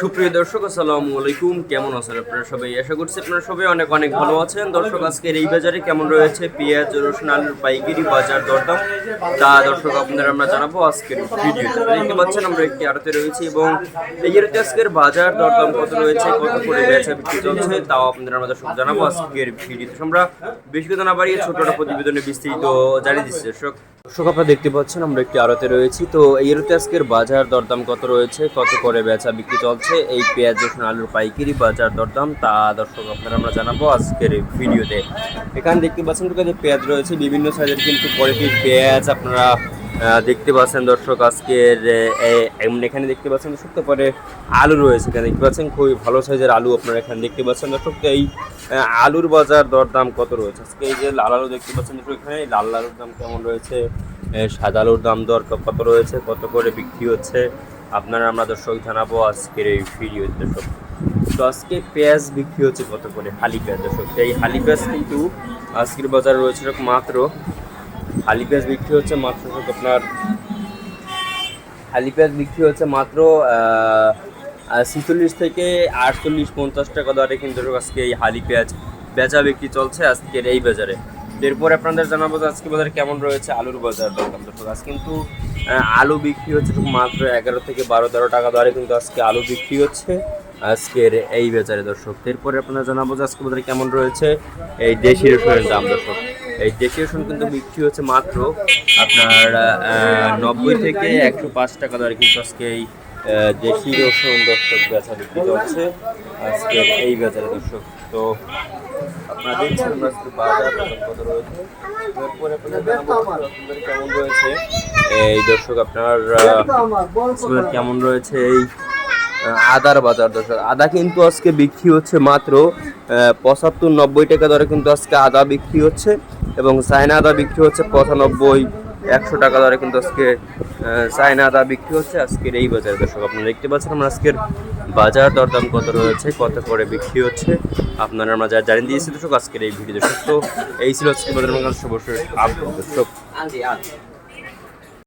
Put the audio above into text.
সুপ্রিয় দর্শক, আসসালামু আলাইকুম। কেমন আছেন আপনারা সবাই? আশা করছি আপনারা সবাই অনেক অনেক ভালো আছেন। দর্শক, আজকের এই বাজারে কেমন রয়েছে? পেঁয়াজ, রসুন, আলুর পাইকারি বাজার দরদাম। তা দর্শক, আপনাদের আমরা জানাব আজকের ভিডিওতে। দেখতে পাচ্ছেন, আমরা একটি আড়তে রয়েছি এবং এই আড়তে আজকের বাজার দরদাম কত রয়েছে, কত করে বেচা বিক্রি চলছে, তাও আপনাদের আমরা দর্শক জানাব আজকের ভিডিওতে। আমরা বেশি কথা না বাড়িয়ে ছোট প্রতিবেদনে বিস্তারিত জানিয়ে দিচ্ছি, দর্শক। দর্শক, আপনারা দেখতে পাচ্ছেন আমরা একটি আড়তে রয়েছি। তো এই আড়তে আজকের বাজার দরদাম কত রয়েছে? কত করে বেচা বিক্রি চলছে? এই পেঁয়াজ, রসুন, আলুর পাইকারি বাজার দরদাম, তা দর্শক, আপনারা আমরা জানাব আজকের ভিডিওতে। এখানে দেখতে পাচ্ছেন পেঁয়াজ রয়েছে, বিভিন্ন সাইজের কিন্তু কোয়ালিটির পেঁয়াজ আপনারা দেখতে পাচ্ছেন দর্শক, আজকের এখানে দেখতে পাচ্ছেন দর্শক তারপরে আলু রয়েছে। এখানে দেখতে পাচ্ছেন খুবই ভালো সাইজের আলু আপনারা এখানে দেখতে পাচ্ছেন। দর্শক, এই আলুর বাজার দরদাম কত রয়েছে? আজকে এই যে লাল আলু দেখতে পাচ্ছেন, দর্শক, এখানে লাল আলুর দাম কেমন রয়েছে? সাদা আলুর দাম দর কত রয়েছে? কত করে বিক্রি হচ্ছে? আপনারা, আমরা দর্শক জানাব আজকের এই ভিডিও দর্শক। তো আজকে পেঁয়াজ বিক্রি হচ্ছে কত করে? হালি পেঁয়াজ, দর্শক। এই হালি পেঁয়াজ কিন্তু আজকের বাজারে রয়েছে মাত্র হালি পেঁয়াজ বিক্রি হচ্ছে মাত্র, আপনার হালি পেঁয়াজ বিক্রি হচ্ছে মাত্র ছিচল্লিশ থেকে আটচল্লিশ পঞ্চাশ টাকা দরে কিন্তু আজকে এই হালি পেঁয়াজ বেচা বিক্রি চলছে আজকের এই বাজারে। এরপর আপনাদের জানাব যে আজকে বাজারে কেমন রয়েছে আলুর বাজার দরকার দর্শক আজ কিন্তু আলু বিক্রি হচ্ছে মাত্র এগারো থেকে বারো তেরো টাকা দরে কিন্তু আজকে আলু বিক্রি হচ্ছে। আজকের এই বাজারে দর্শক এরপরে আপনারা জানাব যে আজকে বাজারে কেমন রয়েছে এই দেশি রসুনের দাম দর্শক। এই দেশি রসুন কিন্তু বিক্রি হচ্ছে মাত্র আপনার নব্বই থেকে একশো পাঁচ টাকা দরে কিন্তু আজকে এই দেশি রসুন দর্শক বেচা বিক্রি চলছে আজকের এই বাজারে দর্শক। তো আপনারা দেখছেন আজকে বাজার কত রয়েছে। এরপরে আপনাদের কেমন রয়েছে। এই দর্শক আপনার কেমন রয়েছে এই আদার বাজার, দর্শক। আদা কিন্তু আজকে বিক্রি হচ্ছে মাত্র পঁচাত্তর নব্বই টাকা দরে কিন্তু আজকে আদা বিক্রি হচ্ছে এবং চায়না আদা বিক্রি হচ্ছে পঁচানব্বই, একশো টাকা দরে কিন্তু আজকে চায়না আদা বিক্রি হচ্ছে আজকের এই বাজারে। দর্শক, আপনারা দেখতে পাচ্ছেন আমরা আজকের বাজার, দরদাম কত রয়েছে, কত করে বিক্রি হচ্ছে, আপনারা আমরা যা জানিয়ে দিয়েছি দর্শক, আজকের এই ভিডিও দর্শক তো এই ছিল আজকে বাজার অবশ্যই আপডেট দর্শক।